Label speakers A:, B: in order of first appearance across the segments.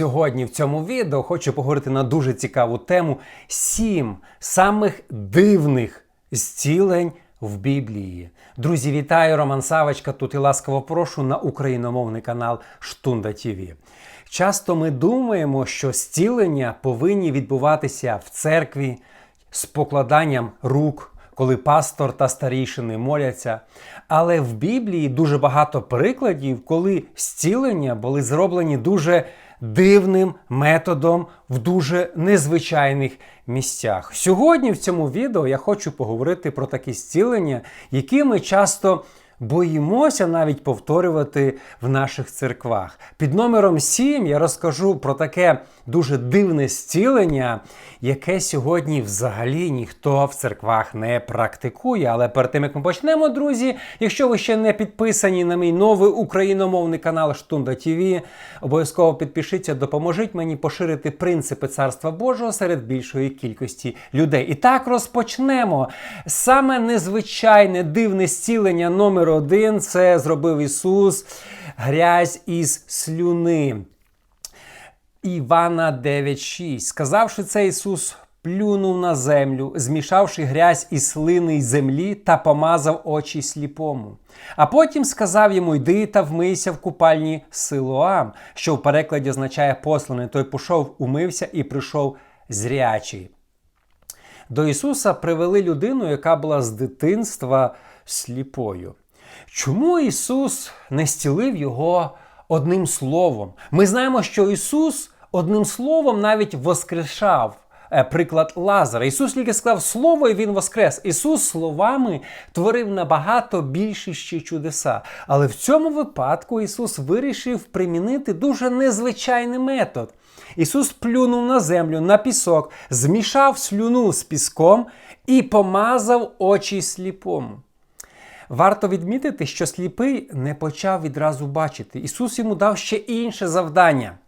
A: Сьогодні в цьому відео хочу поговорити на дуже цікаву тему: сім самих дивних зцілень в Біблії. Друзі, вітаю! Роман Савочка. Тут і ласкаво прошу на україномовний канал Штунда ТІВІ. Часто ми думаємо, що зцілення повинні відбуватися в церкві з покладанням рук, коли пастор та старішини моляться. Але в Біблії дуже багато прикладів, коли зцілення були зроблені дуже дивним методом в дуже незвичайних місцях. Сьогодні в цьому відео я хочу поговорити про такі зцілення, які ми часто боїмося навіть повторювати в наших церквах. Під номером 7 я розкажу про таке дуже дивне зцілення, яке сьогодні взагалі ніхто в церквах не практикує. Але перед тим як ми почнемо, друзі, якщо ви ще не підписані на мій новий україномовний канал Штунда ТВ, обов'язково підпишіться, допоможіть мені поширити принципи Царства Божого серед більшої кількості людей. І так розпочнемо. Саме незвичайне дивне зцілення номер один це зробив Ісус грязь із слюни. Івана 9,6. Сказавши це, Ісус плюнув на землю, змішавши грязь із слини й землі та помазав очі сліпому. А потім сказав йому: Йди та вмийся в купальні Силоам, що в перекладі означає посланий. Той пішов, умився і прийшов зрячий. До Ісуса привели людину, яка була з дитинства сліпою. Чому Ісус не зцілив його одним словом? Ми знаємо, що Ісус одним словом навіть воскрешав. Е, Приклад Лазара. Ісус тільки сказав слово, і Він воскрес. Ісус словами творив набагато більші ще чудеса. Але в цьому випадку Ісус вирішив примінити дуже незвичайний метод. Ісус плюнув на землю, на пісок, змішав слюну з піском і помазав очі сліпому. Варто відмітити, що сліпий не почав відразу бачити. Ісус йому дав ще інше завдання.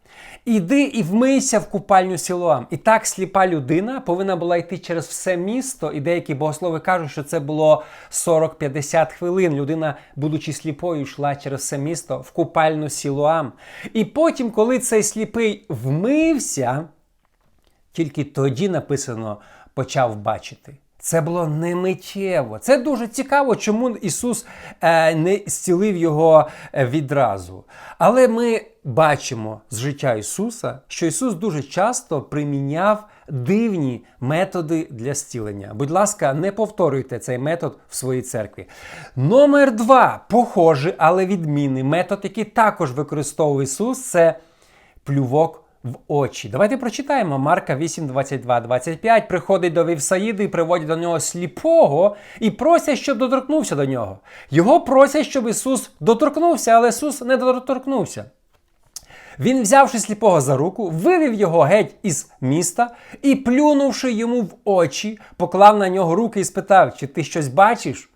A: Іди і вмийся в купальню Сілоам. І так сліпа людина повинна була йти через все місто, і деякі богослови кажуть, що це було 40-50 хвилин. Людина, будучи сліпою, йшла через все місто в купальню Сілоам. І потім, коли цей сліпий вмився, тільки тоді написано почав бачити. Це було не миттєво. Це дуже цікаво, чому Ісус е, не зцілив його е, відразу. Але ми бачимо з життя Ісуса, що Ісус дуже часто приміняв дивні методи для зцілення. Будь ласка, не повторюйте цей метод в своїй церкві. Номер два похожий, але відмінний метод, який також використовує Ісус, це плювок в очі. Давайте прочитаємо Марка 8, 22, 25. Приходить до Вівсаїди і приводять до нього сліпого і просять, щоб доторкнувся до нього. Його просять, щоб Ісус доторкнувся, але Ісус не доторкнувся. Він, взявши сліпого за руку, вивів його геть із міста і, плюнувши йому в очі, поклав на нього руки і спитав, чи ти щось бачиш?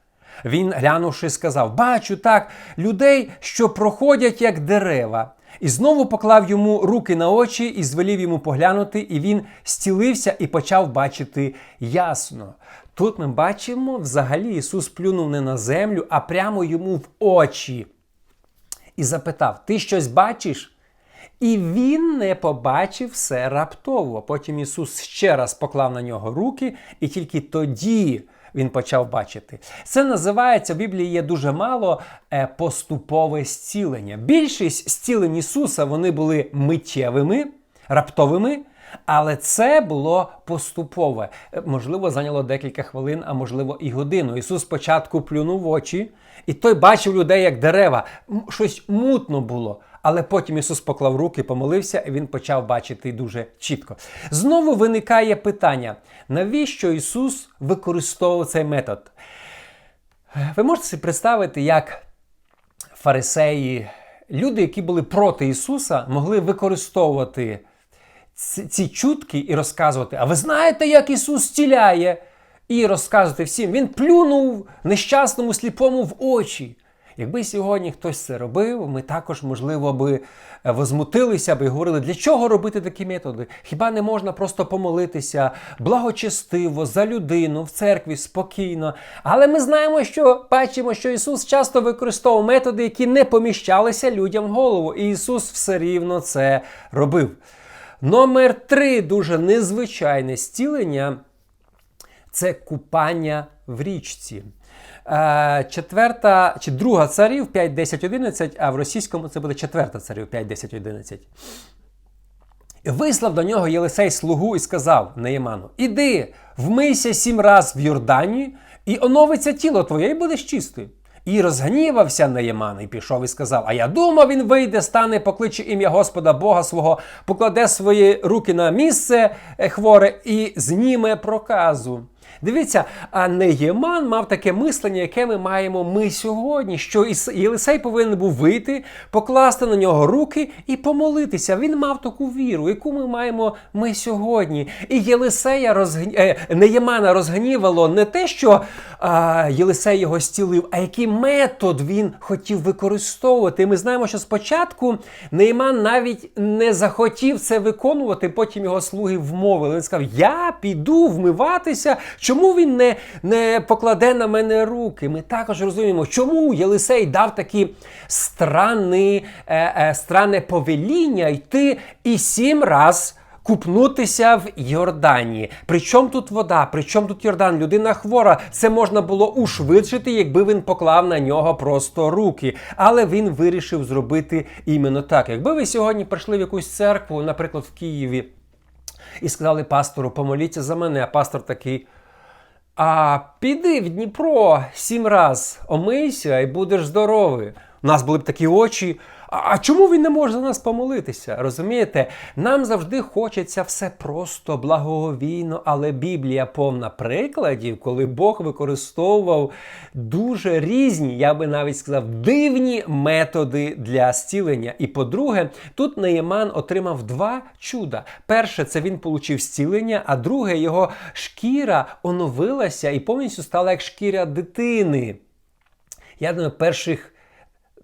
A: Він, глянувши, сказав: Бачу так, людей, що проходять як дерева. І знову поклав йому руки на очі і звелів йому поглянути, і він стілився і почав бачити ясно. Тут ми бачимо, взагалі Ісус плюнув не на землю, а прямо йому в очі. І запитав: Ти щось бачиш? І він не побачив все раптово. Потім Ісус ще раз поклав на нього руки, і тільки тоді він почав бачити. Це називається в Біблії є дуже мало е, поступове зцілення. Більшість зцілень Ісуса вони були миттєвими, раптовими. Але це було поступове. Е, Можливо, зайняло декілька хвилин, а можливо і годину. Ісус спочатку плюнув очі, і той бачив людей як дерева. Щось мутно було. Але потім Ісус поклав руки, помолився, і Він почав бачити дуже чітко. Знову виникає питання: навіщо Ісус використовував цей метод? Ви можете собі представити, як фарисеї, люди, які були проти Ісуса, могли використовувати ці, чутки і розказувати: А ви знаєте, як Ісус зціляє? І розказувати всім. Він плюнув нещасному сліпому в очі. Якби сьогодні хтось це робив, ми також, можливо, би е, возмутилися би і говорили, для чого робити такі методи? Хіба не можна просто помолитися благочестиво за людину в церкві спокійно? Але ми знаємо, що бачимо, що Ісус часто використовував методи, які не поміщалися людям в голову. І Ісус все рівно це робив. Номер три дуже незвичайне зцілення це купання в річці. Е, Четверта чи друга царів 5, 10, 11, а в російському це буде четверта царів 5, 10, 11. Вислав до нього Єлисей слугу і сказав Неєману: Іди, вмийся сім раз в Йордані, і оновиться тіло твоє, і будеш чистий. І розгнівався Неєман, і пішов і сказав: А я думав, він вийде, стане, покличе ім'я Господа Бога свого, покладе свої руки на місце е, хворе і зніме проказу. Дивіться, а Неєман мав таке мислення, яке ми маємо ми сьогодні, що Єлисей повинен був вийти, покласти на нього руки і помолитися. Він мав таку віру, яку ми маємо ми сьогодні. І Єлисея розгні... е, Неємана розгнівало не те, що а, Єлисей його стілив, а який метод він хотів використовувати. І ми знаємо, що спочатку Неєман навіть не захотів це виконувати, потім його слуги вмовили. Він сказав: Я піду вмиватися. Чому він не, не покладе на мене руки? Ми також розуміємо, чому Єлисей дав такі странні, е, е, странне повеління йти і сім раз. Купнутися в Йордані. Причому тут вода, причому тут Йордан, людина хвора. Це можна було ушвидшити, якби він поклав на нього просто руки. Але він вирішив зробити іменно так. Якби ви сьогодні прийшли в якусь церкву, наприклад, в Києві, і сказали пастору, помоліться за мене, а пастор такий. А піди в Дніпро сім раз, омийся і будеш здоровий. У нас були б такі очі. А, чому він не може за нас помолитися? Розумієте? Нам завжди хочеться все просто, благоговійно, але Біблія повна прикладів, коли Бог використовував дуже різні, я би навіть сказав, дивні методи для зцілення. І по-друге, тут Неєман отримав два чуда. Перше, це він отримав зцілення, а друге, його шкіра оновилася і повністю стала як шкіра дитини. Я думаю, перших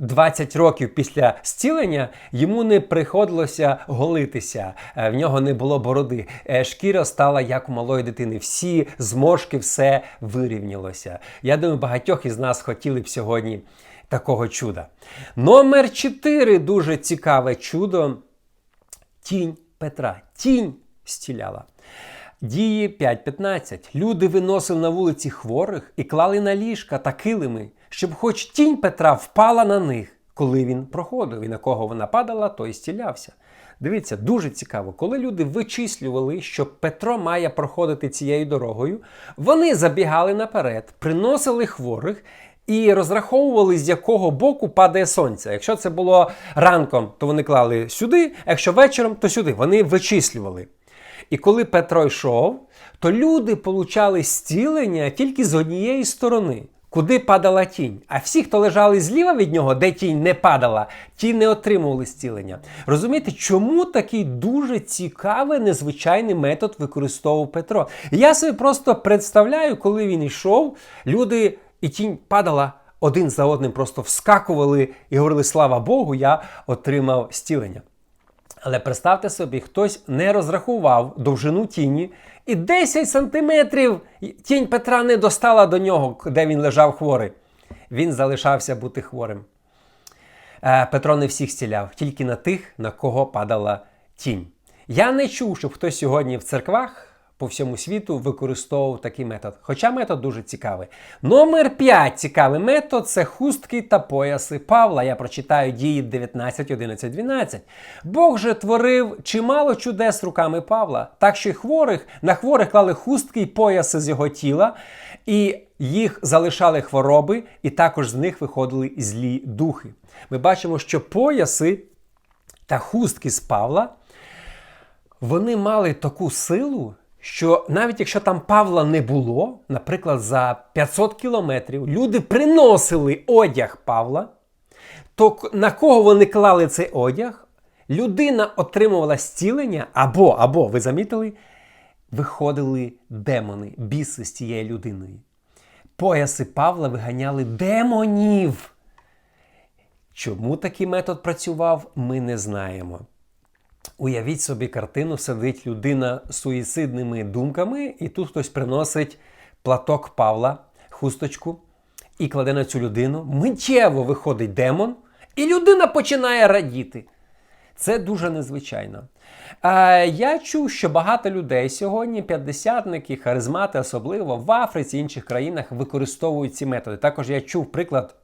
A: 20 років після зцілення йому не приходилося голитися, е, в нього не було бороди. Е, Шкіра стала як у малої дитини. Всі зморшки, все вирівнялося. Я думаю, багатьох із нас хотіли б сьогодні такого чуда. Номер 4 дуже цікаве чудо. Тінь Петра. Тінь стіляла. Дії 5.15. Люди виносили на вулиці хворих і клали на ліжка та килими, щоб хоч тінь Петра впала на них, коли він проходив, і на кого вона падала, той стілявся. Дивіться, дуже цікаво, коли люди вичислювали, що Петро має проходити цією дорогою, вони забігали наперед, приносили хворих. І розраховували, з якого боку падає сонце. Якщо це було ранком, то вони клали сюди, якщо вечором, то сюди. Вони вичислювали. І коли Петро йшов, то люди получали зцілення тільки з однієї сторони, куди падала тінь. А всі, хто лежали зліва від нього, де тінь не падала, ті не отримували зцілення. Розумієте, чому такий дуже цікавий, незвичайний метод використовував Петро? Я собі просто представляю, коли він йшов, люди і тінь падала. Один за одним просто вскакували і говорили: Слава Богу, я отримав зцілення. Але представте собі, хтось не розрахував довжину тіні, і 10 сантиметрів тінь Петра не достала до нього, де він лежав хворий. Він залишався бути хворим. Е, Петро не всіх зціляв, тільки на тих, на кого падала тінь. Я не чув, щоб хтось сьогодні в церквах по всьому світу використовував такий метод. Хоча метод дуже цікавий. Номер 5 цікавий метод це хустки та пояси Павла. Я прочитаю дії 19, 11, 12. Бог же творив чимало чудес руками Павла, так що й хворих на хворих клали хустки й пояси з його тіла, і їх залишали хвороби, і також з них виходили злі духи. Ми бачимо, що пояси та хустки з Павла вони мали таку силу, що навіть якщо там Павла не було, наприклад, за 500 кілометрів люди приносили одяг Павла, то на кого вони клали цей одяг, людина отримувала зцілення, або, або, ви замітили, виходили демони, біси з цієї людини. Пояси Павла виганяли демонів. Чому такий метод працював, ми не знаємо. Уявіть собі картину, сидить людина з суїцидними думками, і тут хтось приносить платок Павла, хусточку, і кладе на цю людину. Миттєво виходить демон, і людина починає радіти. Це дуже незвичайно. А, я чув, що багато людей сьогодні, п'ятдесятники, харизмати, особливо в Африці інших країнах, використовують ці методи. Також я чув приклад.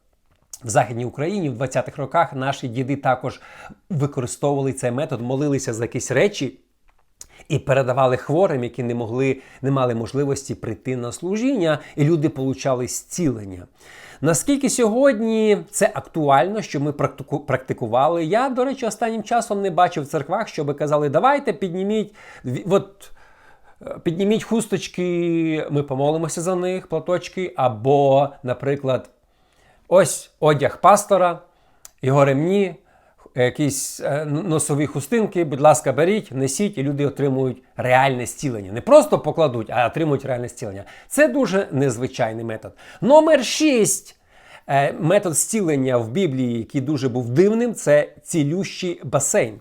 A: В Західній Україні в 20-х роках наші діди також використовували цей метод, молилися за якісь речі і передавали хворим, які не могли, не мали можливості прийти на служіння, і люди получали зцілення. Наскільки сьогодні це актуально, що ми практику- практикували? Я, до речі, останнім часом не бачив в церквах, щоб казали, давайте підніміть. От, е, Підніміть хусточки, ми помолимося за них, платочки, або, наприклад, Ось одяг пастора, його ремні, якісь е, носові хустинки, будь ласка, беріть, несіть, і люди отримують реальне зцілення. Не просто покладуть, а отримують реальне зцілення. Це дуже незвичайний метод. Номер 6. Метод зцілення в Біблії, який дуже був дивним, це цілющий басейн.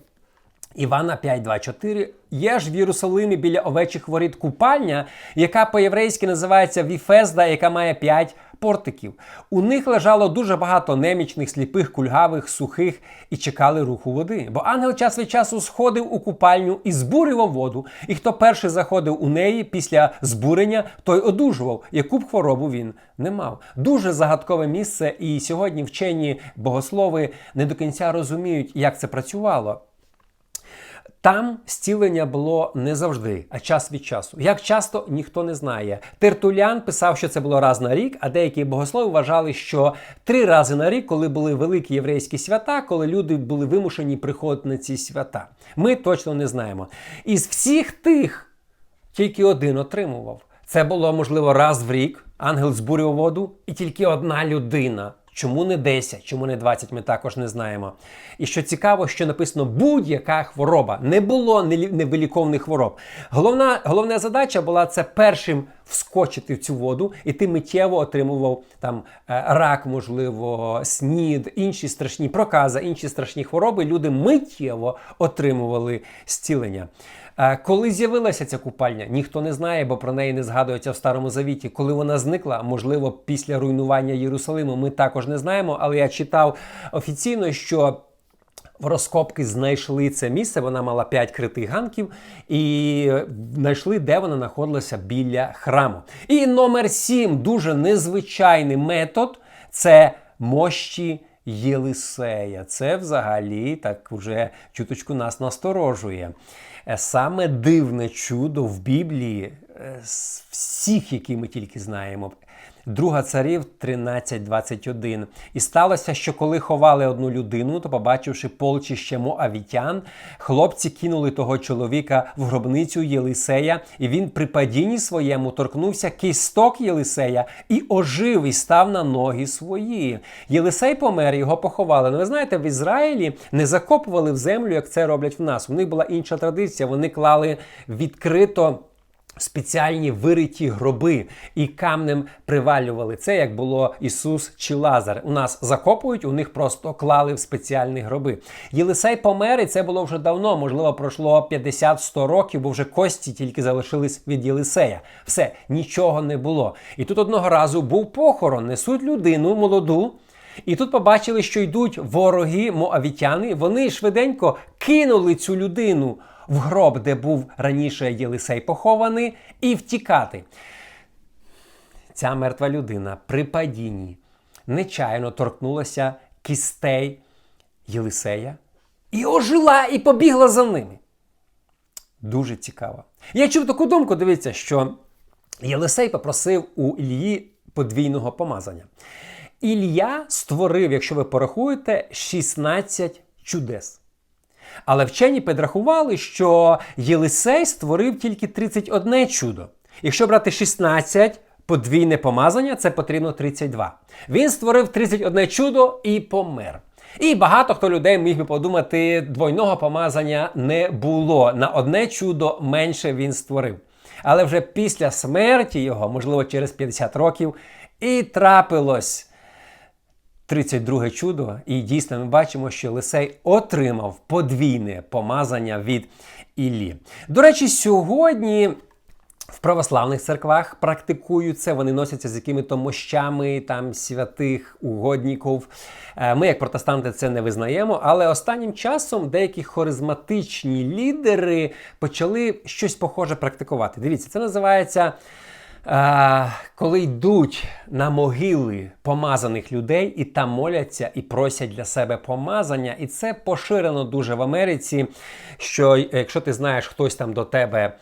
A: Івана 5.2.4 є ж в Єрусалимі біля овечих воріт купальня, яка по-єврейськи називається Віфезда, яка має 5 портиків. У них лежало дуже багато немічних, сліпих, кульгавих, сухих і чекали руху води. Бо ангел час від часу сходив у купальню і збурював воду. І хто перший заходив у неї після збурення, той одужував, яку б хворобу він не мав. Дуже загадкове місце, і сьогодні вчені богослови не до кінця розуміють, як це працювало. Там зцілення було не завжди, а час від часу. Як часто ніхто не знає. Тертулян писав, що це було раз на рік, а деякі богослови вважали, що три рази на рік, коли були великі єврейські свята, коли люди були вимушені приходити на ці свята. Ми точно не знаємо. Із всіх тих тільки один отримував. Це було можливо раз в рік. Ангел збурював воду, і тільки одна людина. Чому не 10, чому не 20, ми також не знаємо. І що цікаво, що написано будь-яка хвороба. Не було невиліковних хвороб. Головна, головна задача була це першим вскочити в цю воду, і ти миттєво отримував там е, рак, можливо, снід, інші страшні прокази, інші страшні хвороби. Люди миттєво отримували зцілення. Е, Коли з'явилася ця купальня, ніхто не знає, бо про неї не згадується в Старому Завіті. Коли вона зникла, можливо, після руйнування Єрусалиму, ми також не знаємо, але я читав офіційно, що. В розкопки знайшли це місце, вона мала 5 критих ганків, і знайшли, де вона знаходилася біля храму. І номер 7 дуже незвичайний метод це мощі Єлисея. Це взагалі так вже чуточку нас насторожує. Е, Саме дивне чудо в Біблії е, з всіх, які ми тільки знаємо. Друга царів 13.21. І сталося, що коли ховали одну людину, то, побачивши полчище моавітян, хлопці кинули того чоловіка в гробницю Єлисея, і він при падінні своєму торкнувся кісток Єлисея і ожив і став на ноги свої. Єлисей помер, його поховали. Ну, ви знаєте, в Ізраїлі не закопували в землю, як це роблять в нас. У них була інша традиція. Вони клали відкрито спеціальні вириті гроби і камнем привалювали це, як було Ісус чи Лазар. У нас закопують, у них просто клали в спеціальні гроби. Єлисей помер, і це було вже давно, можливо, пройшло 50-100 років, бо вже кості тільки залишились від Єлисея. Все, нічого не було. І тут одного разу був похорон, несуть людину молоду. І тут побачили, що йдуть вороги моавітяни. Вони швиденько кинули цю людину в гроб, де був раніше Єлисей похований, і втікати. Ця мертва людина при падінні нечайно торкнулася кістей Єлисея і ожила і побігла за ними. Дуже цікаво. Я чув таку думку, дивіться, що Єлисей попросив у Ілії подвійного помазання. Ілля створив, якщо ви порахуєте, 16 чудес. Але вчені підрахували, що Єлисей створив тільки 31 чудо. Якщо брати 16 подвійне помазання, це потрібно 32. Він створив 31 чудо і помер. І багато хто людей міг би подумати, двойного помазання не було. На одне чудо менше він створив. Але вже після смерті його, можливо, через 50 років, і трапилось 32 чудо, і дійсно ми бачимо, що Лисей отримав подвійне помазання від Іллі. До речі, сьогодні. В православних церквах практикують це, вони носяться з якими-то мощами там святих угодників. Е, Ми, як протестанти, це не визнаємо, але останнім часом деякі харизматичні лідери почали щось похоже практикувати. Дивіться, це називається. Е, коли йдуть на могили помазаних людей і там моляться і просять для себе помазання, і це поширено дуже в Америці. Що якщо ти знаєш, хтось там до тебе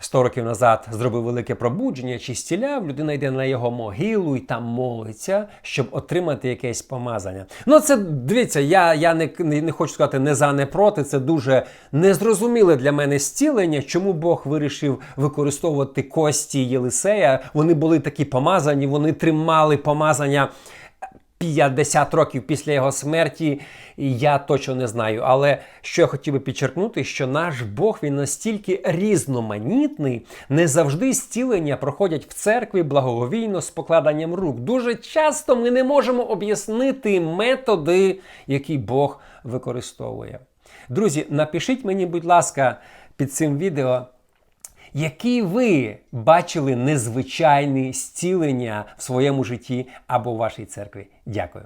A: 100 років назад зробив велике пробудження чи стіляв, людина йде на його могилу і там молиться, щоб отримати якесь помазання. Ну, це дивіться, я, я не, не, не хочу сказати не за, не проти. Це дуже незрозуміле для мене зцілення, чому Бог вирішив використовувати кості Єлисея. Вони були такі помазані, вони тримали помазання. 50 років після його смерті, я точно не знаю. Але що я хотів би підчеркнути, що наш Бог він настільки різноманітний, не завжди зцілення проходять в церкві благоговійно з покладанням рук. Дуже часто ми не можемо об'яснити методи, які Бог використовує. Друзі, напишіть мені, будь ласка, під цим відео. Які ви бачили незвичайні зцілення в своєму житті або в вашій церкві? Дякую.